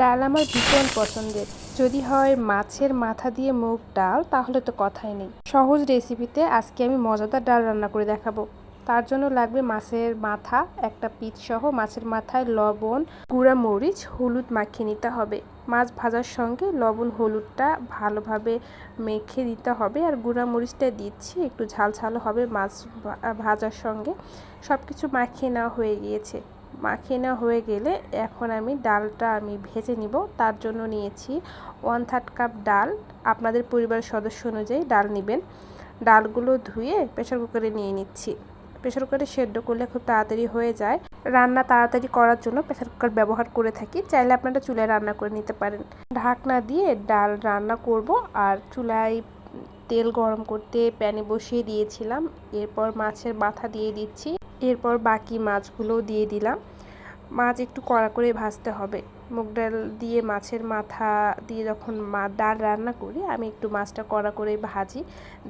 ডাল আমার ভীষণ পছন্দের। যদি হয় মাছের মাথা দিয়ে মুগ ডাল, তাহলে তো কথাই নেই। সহজ রেসিপিতে আজকে আমি মজাদার ডাল রান্না করে দেখাবো। তার জন্য লাগবে মাছের মাথা, একটা পিঠ সহ মাছের মাথায় লবণ, গুঁড়া মরিচ, হলুদ মাখিয়ে নিতে হবে। মাছ ভাজার সঙ্গে লবণ, হলুদটা ভালোভাবে মেখে দিতে হবে আর গুঁড়া মরিচটা দিচ্ছি, একটু ঝাল ঝাল হবে মাছ ভাজার সঙ্গে। সব কিছু মাখিয়ে নেওয়া হয়ে গিয়েছে। মাখিয়ে হয়ে গেলে এখন আমি ডালটা আমি ভেজে নিব। তার জন্য নিয়েছি ওয়ান থার্ড কাপ ডাল। আপনাদের পরিবারের সদস্য অনুযায়ী ডাল নেবেন। ডালগুলো ধুয়ে প্রেশার কুকারে নিয়ে নিচ্ছি। প্রেশার কুকারে সেদ্ধ করলে খুব তাড়াতাড়ি হয়ে যায়। রান্না তাড়াতাড়ি করার জন্য প্রেশার কুকার ব্যবহার করে থাকি। চাইলে আপনারা চুলায় রান্না করে নিতে পারেন। ঢাকনা দিয়ে ডাল রান্না করব আর চুলায় তেল গরম করতে প্যানে বসিয়ে দিয়েছিলাম। এরপর মাছের মাথা দিয়ে দিচ্ছি। এরপর বাকি মাছগুলোও দিয়ে দিলাম। মাছ একটু কড়া করে ভাজতে হবে। মুগ ডাল দিয়ে মাছের মাথা দিয়ে যখন মা ডাল রান্না করি, আমি একটু মাছটা কড়া করে ভাজি।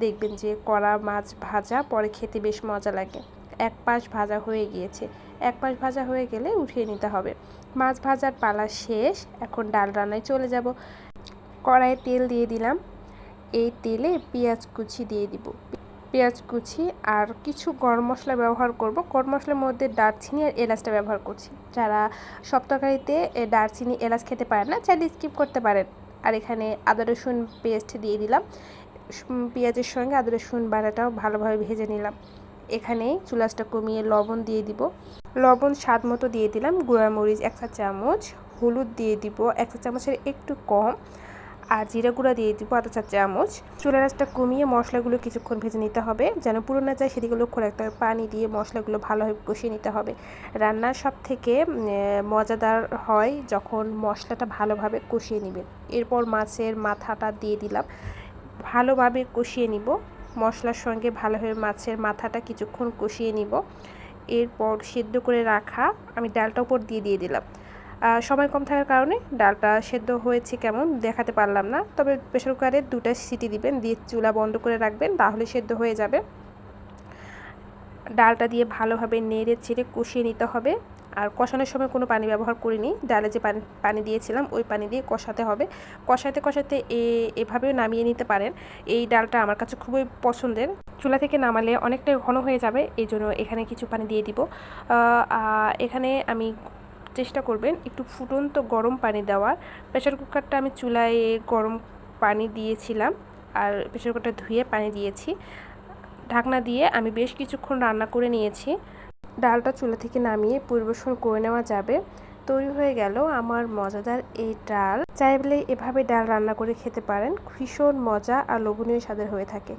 দেখবেন যে কড়া মাছ ভাজা, পরে খেতে বেশ মজা লাগে। এক পাশ ভাজা হয়ে গিয়েছে। এক পাশ ভাজা হয়ে গেলে উঠিয়ে নিতে হবে। মাছ ভাজার পালা শেষ। এখন ডাল রান্নায় চলে যাব। কড়াইয়ে তেল দিয়ে দিলাম। এই তেলে পেঁয়াজ কুচি দিয়ে দিব। পেঁয়াজ কুচি আর কিছু গরম মশলা ব্যবহার করব। গরম মশলার মধ্যে দারচিনি আর এলাচটা ব্যবহার করছি। যারা সব তরকারিতে দারচিনি, এলাচ খেতে পারেন না, চাইলে স্কিপ করতে পারেন। আর এখানে আদা, রসুন পেস্ট দিয়ে দিলাম। পেঁয়াজের সঙ্গে আদা, রসুন বাটাটাও ভালোভাবে ভেজে নিলাম। এখানে চুলাসটা কমিয়ে লবণ দিয়ে দিব। লবণ স্বাদ মতো দিয়ে দিলাম। গুঁড়া মরিচ এক চা চামচ হলুদ দিয়ে দিব। এক চা চামচের একটু কম। জিরা গুঁড়া দিয়ে দিব আধা চা চামচ। চুলা রাসটা কমিয়ে মশলাগুলো কিছুক্ষণ ভেজে নিতে হবে, যেন পুরো না যায় সেদিকে লক্ষ্য রাখতে হবে। পানি দিয়ে মশলাগুলো ভালোভাবে কষিয়ে নিতে হবে। রান্নার সব থেকে মজাদার হয় যখন মশলাটা ভালোভাবে কষিয়ে নেবেন। এরপর মাছের মাথাটা দিয়ে দিলাম। ভালোভাবে কষিয়ে নিব। মশলার সঙ্গে ভালোভাবে মাছের মাথাটা কিছুক্ষণ কষিয়ে নিব। এরপর সেদ্ধ করে রাখা, আমি ডালটা উপর দিয়ে দিয়ে দিলাম। সময় কম থাকার কারণে ডালটা সেদ্ধ হয়েছে কেমন দেখাতে পারলাম না। তবে প্রেশার কুকারে দুটা সিটি দিবেন, দিয়ে চুলা বন্ধ করে রাখবেন, তাহলে সেদ্ধ হয়ে যাবে। ডালটা দিয়ে ভালোভাবে নেড়ে চেড়ে কষিয়ে নিতে হবে। আর কষানোর সময় কোনো পানি ব্যবহার করিনি। ডালে যে পানি পানি দিয়েছিলাম, ওই পানি দিয়ে কষাতে হবে। কষাতে কষাতে এ, এভাবেও নামিয়ে নিতে পারেন। এই ডালটা আমার কাছে খুবই পছন্দের। চুলা থেকে নামালে অনেকটাই ঘন হয়ে যাবে এই জন্য এখানে কিছু পানি দিয়ে দিব। এখানে আমি চেষ্টা করবেন একটু ফুটন্ত গরম পানি দেওয়ার। প্রেশার কুকারটা আমি চুলায় গরম পানি দিয়েছিলাম আর প্রেশার কুকারটা ধুয়ে পানি দিয়েছি। ঢাকনা দিয়ে আমি বেশ কিছুক্ষণ রান্না করে নিয়েছি। ডালটা চুলা থেকে নামিয়ে পরিবেশন করে নেওয়া যাবে। তৈরি হয়ে গেল আমার মজাদার এই ডাল। চাইলে এভাবে ডাল রান্না করে খেতে পারেন। ভীষণ মজা আর লোভনীয় স্বাদের হয়ে থাকে।